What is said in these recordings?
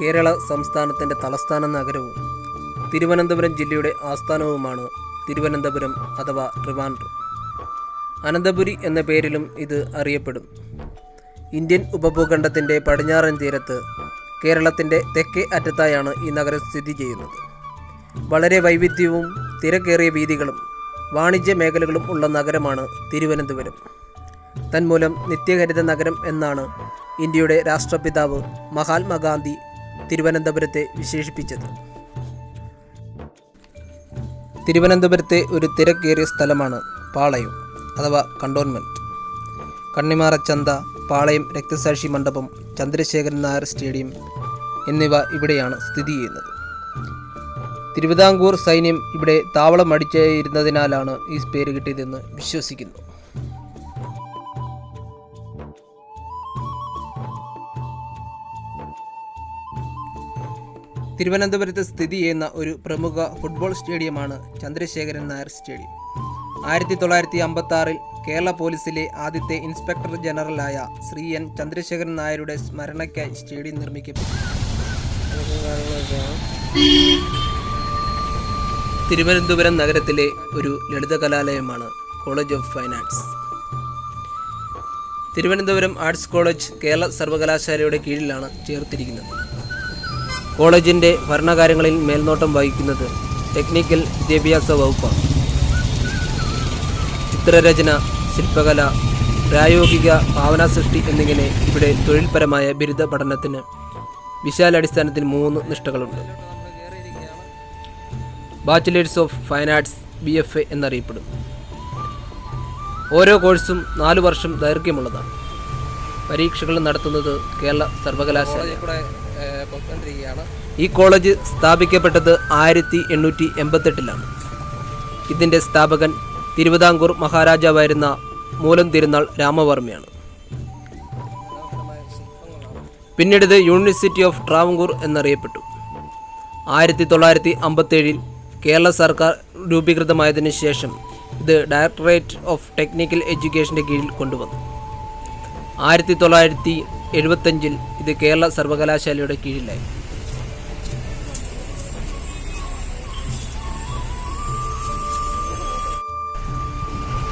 കേരള സംസ്ഥാനത്തിന്റെ തലസ്ഥാന നഗരവും തിരുവനന്തപുരം ജില്ലയുടെ ആസ്ഥാനവുമാണ് തിരുവനന്തപുരം അഥവാ ട്രിവാൻഡ്രം. അനന്തപുരി എന്ന പേരിലും ഇത് അറിയപ്പെടും. ഇന്ത്യൻ ഉപഭൂഖണ്ഡത്തിന്റെ പടിഞ്ഞാറൻ തീരത്ത് കേരളത്തിന്റെ തെക്കേ അറ്റത്തായാണ് ഈ നഗരം സ്ഥിതി ചെയ്യുന്നത്. വളരെ വൈവിധ്യവും തിരക്കേറിയ വീതികളും വാണിജ്യ മേഖലകളും ഉള്ള നഗരമാണ് തിരുവനന്തപുരം. തന്മൂലം നിത്യഹരിത നഗരം എന്നാണ് ഇന്ത്യയുടെ രാഷ്ട്രപിതാവ് മഹാത്മാഗാന്ധി തിരുവനന്തപുരത്തെ വിശേഷിപ്പിച്ചത്. തിരുവനന്തപുരത്തെ ഒരു തിരക്കേറിയ സ്ഥലമാണ് പാളയം അഥവാ കണ്ടോൺമെന്റ് കണ്ണിമാറ ചന്ത പാളയം രക്തസാക്ഷി മണ്ഡപം ചന്ദ്രശേഖരൻ നായർ സ്റ്റേഡിയം എന്നിവ ഇവിടെയാണ് സ്ഥിതി ചെയ്യുന്നത്. തിരുവിതാംകൂർ സൈന്യം ഇവിടെ താവളം അടിച്ചിരുന്നതിനാലാണ് ഈ പേര് കിട്ടിയതെന്ന് വിശ്വസിക്കുന്നു. തിരുവനന്തപുരത്ത് സ്ഥിതി ചെയ്യുന്ന ഒരു പ്രമുഖ ഫുട്ബോൾ സ്റ്റേഡിയമാണ് ചന്ദ്രശേഖരൻ നായർ സ്റ്റേഡിയം. ആയിരത്തി തൊള്ളായിരത്തി അമ്പത്തി കേരള പോലീസിലെ ആദ്യത്തെ ഇൻസ്പെക്ടർ ജനറലായ ശ്രീ എൻ ചന്ദ്രശേഖരൻ നായരുടെ സ്മരണയ്ക്കായി സ്റ്റേഡിയം നിർമ്മിക്കപ്പെട്ടു. തിരുവനന്തപുരം നഗരത്തിലെ ഒരു ലളിത കലാലയമാണ് college of finance Thiruvananthapuram arts college Kerala സർവകലാശാലയുടെ കീഴിലാണ് ചേർത്തിരിക്കുന്നത്. കോളേജിന്റെ ഭരണകാര്യങ്ങളിൽ മേൽനോട്ടം വഹിക്കുന്നത് ടെക്നിക്കൽ വിദ്യാഭ്യാസ വകുപ്പാണ്. ചിത്രരചന ശില്പകല പ്രായോഗിക ഭാവനാ സൃഷ്ടി എന്നിങ്ങനെ ഇവിടെ തൊഴിൽപരമായ ബിരുദ പഠനത്തിന് വിശാലടിസ്ഥാനത്തിൽ മൂന്ന് നിഷ്ഠകളുണ്ട്. Bachelors of fine arts B F A എന്നറിയപ്പെടും ഓരോ കോഴ്സും നാലു വർഷം ദൈർഘ്യമുള്ളതാണ്. പരീക്ഷകൾ നടത്തുന്നത് കേരള സർവകലാശാല ഈ കോളേജ് സ്ഥാപിക്കപ്പെട്ടത് ആയിരത്തി എണ്ണൂറ്റി എൺപത്തെട്ടിലാണ്. ഇതിന്റെ സ്ഥാപകൻ തിരുവിതാംകൂർ മഹാരാജാവായിരുന്ന മൂലം തിരുനാൾ രാമവർമ്മയാണ്. പിന്നീട് ഇത് യൂണിവേഴ്സിറ്റി ഓഫ് ട്രാവങ്കൂർ എന്നറിയപ്പെട്ടു. ആയിരത്തി തൊള്ളായിരത്തി അമ്പത്തേഴിൽ കേരള സർക്കാർ രൂപീകൃതമായതിനു ശേഷം ഇത് ഡയറക്ടറേറ്റ് ഓഫ് ടെക്നിക്കൽ എഡ്യൂക്കേഷന്റെ കീഴിൽ കൊണ്ടുവന്നു. ആയിരത്തി തൊള്ളായിരത്തി എഴുപത്തഞ്ചിൽ ഇത് കേരള സർവകലാശാലയുടെ കീഴിലായി.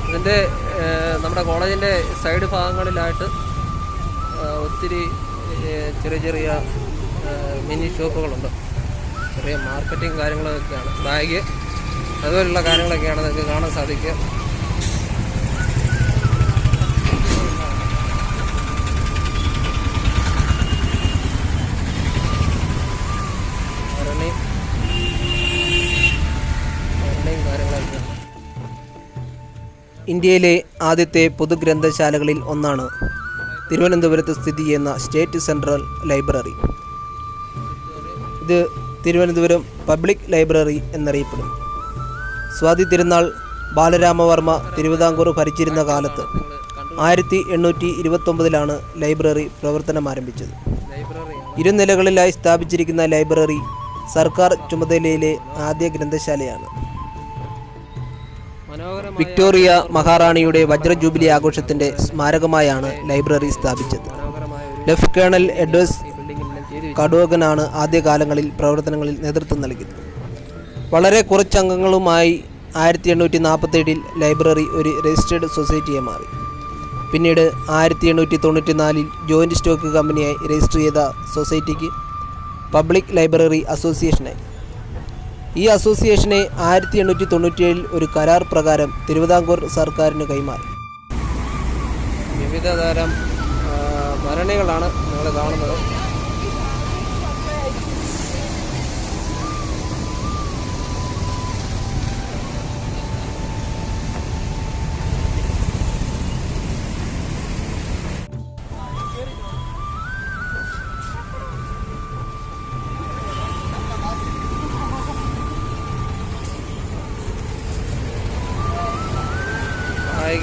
ഇതിന്റെ നമ്മുടെ കോളേജിന്റെ സൈഡ് ഭാഗങ്ങളിലായിട്ട് ഒത്തിരി ചെറിയ ചെറിയ മിനി ഷോപ്പുകളുണ്ട്. ചെറിയ മാർക്കറ്റിംഗ് കാര്യങ്ങളൊക്കെയാണ്. ബാഗ് അതുപോലുള്ള കാര്യങ്ങളൊക്കെയാണ് നിങ്ങൾക്ക് കാണാൻ സാധിക്കുക. ഇന്ത്യയിലെ ആദ്യത്തെ പൊതുഗ്രന്ഥശാലകളിൽ ഒന്നാണ് തിരുവനന്തപുരത്ത് സ്ഥിതി ചെയ്യുന്ന സ്റ്റേറ്റ് സെൻട്രൽ ലൈബ്രറി. ഇത് തിരുവനന്തപുരം പബ്ലിക് ലൈബ്രറി എന്നറിയപ്പെടുന്നു. സ്വാതി തിരുനാൾ ബാലരാമവർമ്മ തിരുവിതാംകൂർ ഭരിച്ചിരുന്ന കാലത്ത് ആയിരത്തി എണ്ണൂറ്റി ഇരുപത്തൊമ്പതിലാണ് ലൈബ്രറി പ്രവർത്തനം ആരംഭിച്ചത്. ഇരുനിലകളിലായി സ്ഥാപിച്ചിരിക്കുന്ന ലൈബ്രറി സർക്കാർ ചുമതലയിലെ ആദ്യ ഗ്രന്ഥശാലയാണ്. വിക്ടോറിയ മഹാറാണിയുടെ വജ്ര ജൂബിലി ആഘോഷത്തിന്റെ സ്മാരകമായാണ് ലൈബ്രറി സ്ഥാപിച്ചത്. ലെഫ് കേണൽ എഡ്വേഴ്സ് കഡോഗനാണ് ആദ്യകാലങ്ങളിൽ പ്രവർത്തനങ്ങളിൽ നേതൃത്വം നൽകിയത്. വളരെ കുറച്ച് അംഗങ്ങളുമായി ആയിരത്തി എണ്ണൂറ്റി നാൽപ്പത്തേഴിൽ ലൈബ്രറി ഒരു രജിസ്റ്റേർഡ് സൊസൈറ്റിയെ മാറി. പിന്നീട് ആയിരത്തി എണ്ണൂറ്റി തൊണ്ണൂറ്റി നാലിൽ ജോയിന്റ് സ്റ്റോക്ക് കമ്പനിയായി രജിസ്റ്റർ ചെയ്ത സൊസൈറ്റിക്ക് പബ്ലിക് ലൈബ്രറി അസോസിയേഷനായി. ഈ അസോസിയേഷനെ ആയിരത്തി എണ്ണൂറ്റി തൊണ്ണൂറ്റിയേഴിൽ ഒരു കരാർ പ്രകാരം തിരുവിതാംകൂർ സർക്കാരിന് കൈമാറി. വിവിധ തരം ഭരണികളാണ് നിങ്ങൾ കാണുന്നത്.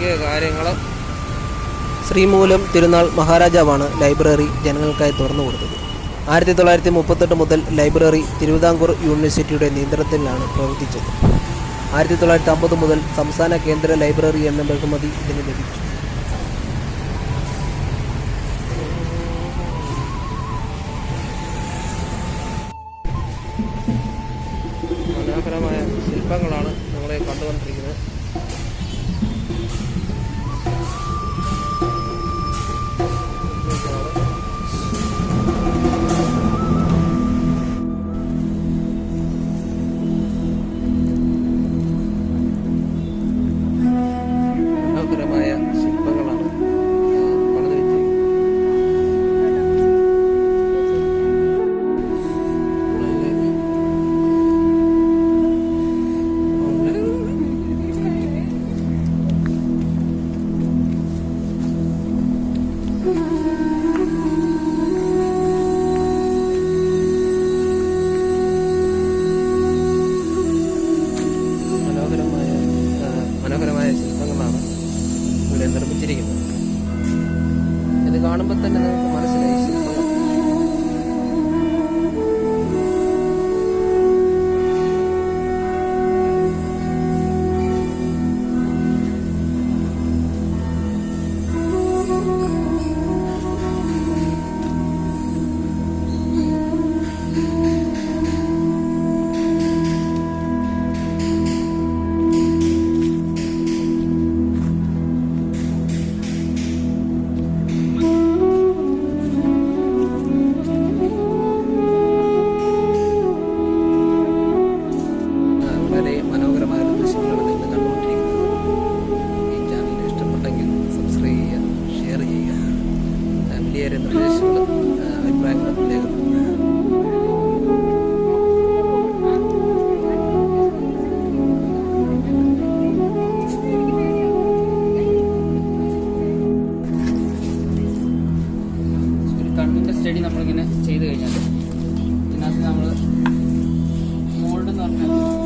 കായിക കാര്യങ്ങൾ ശ്രീമൂലം തിരുനാൾ മഹാരാജാവാണ് ലൈബ്രറി ജനങ്ങൾക്കായി തുറന്നു കൊടുത്തത്. ആയിരത്തി തൊള്ളായിരത്തി മുപ്പത്തെട്ട് മുതൽ ലൈബ്രറി തിരുവിതാംകൂർ യൂണിവേഴ്സിറ്റിയുടെ നിയന്ത്രണത്തിലാണ് പ്രവർത്തിച്ചത്. ആയിരത്തി തൊള്ളായിരത്തി അമ്പത് മുതൽ സംസ്ഥാന കേന്ദ്ര ലൈബ്രറി എന്ന ബഹുമതി ഇതിന് ലഭിച്ചു.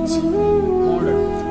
工人。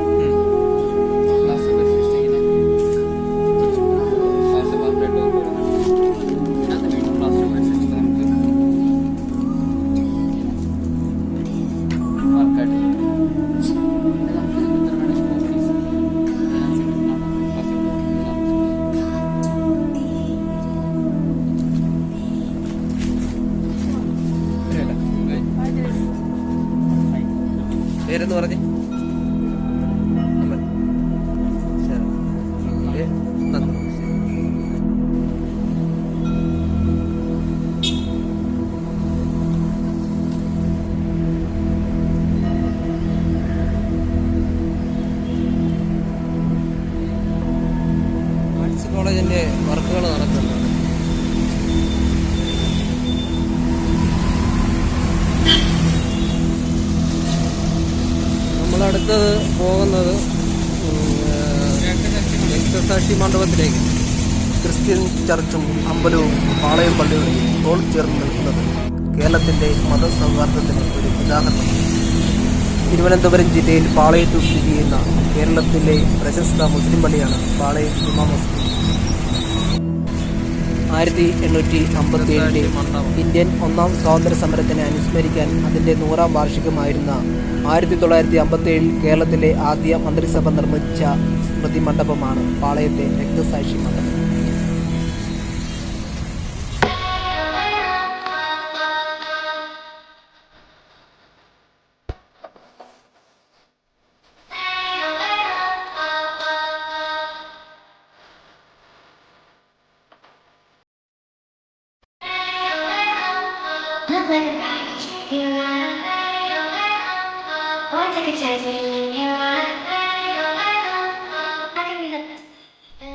നമ്മളടുത്തത് പോകുന്നത് രക്തസാക്ഷി മണ്ഡപത്തിലേക്ക്. ക്രിസ്ത്യൻ ചർച്ചും അമ്പലവും പാളയം പള്ളികളും ഇപ്പോൾ ചേർന്ന് നിൽക്കുന്നത് കേരളത്തിന്റെ മതസൗഹാർദ്ദത്തിന് ഒരു ഉദാഹരണമാണ് തിരുവനന്തപുരം ജില്ലയിൽ പാളയത്ത് സ്ഥിതി ചെയ്യുന്ന കേരളത്തിലെ പ്രശസ്ത മുസ്ലിം പള്ളിയാണ് പാളയം ജുമാ മസ്ജിദ്. ആയിരത്തി എണ്ണൂറ്റി അമ്പത്തി ഏഴിലെ ഇന്ത്യൻ ഒന്നാം സ്വാതന്ത്ര്യ സമരത്തിനെ അനുസ്മരിക്കാൻ അതിന്റെ നൂറാം വാർഷികമായിരുന്ന ആയിരത്തി തൊള്ളായിരത്തി അമ്പത്തി ഏഴിൽ കേരളത്തിലെ ആദ്യ മന്ത്രിസഭ നിർമ്മിച്ച സ്മൃതി മണ്ഡപമാണ് പാളയത്തെ രക്തസാക്ഷി മണ്ഡപം.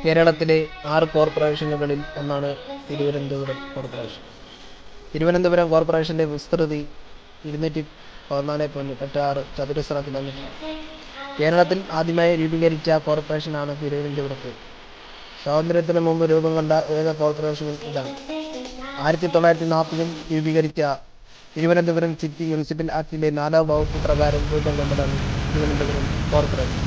കേരളത്തിലെ ആറ് കോർപ്പറേഷനുകളിൽ ഒന്നാണ് തിരുവനന്തപുരം കോർപ്പറേഷൻ. തിരുവനന്തപുരം കോർപ്പറേഷന്റെ വിസ്തൃതി ഇരുന്നൂറ്റി പതിനാല് എട്ട് ആറ് ചതുരശ്ര കിലോമീറ്റർ കേരളത്തിൽ ആദ്യമായി രൂപീകരിച്ച കോർപ്പറേഷനാണ് തിരുവനന്തപുരത്ത്. സ്വാതന്ത്ര്യത്തിന് മുമ്പ് രൂപം കൊണ്ട ഏക കോർപ്പറേഷൻ ഇതാണ്. ആയിരത്തി തൊള്ളായിരത്തി നാൽപ്പതിൽ രൂപീകരിച്ച തിരുവനന്തപുരം സിറ്റി മുനിസിപ്പൽ ആക്ടിലെ നാലാം വകുപ്പ് പ്രകാരം രൂപം കൊണ്ടതാണ് തിരുവനന്തപുരം കോർപ്പറേഷൻ.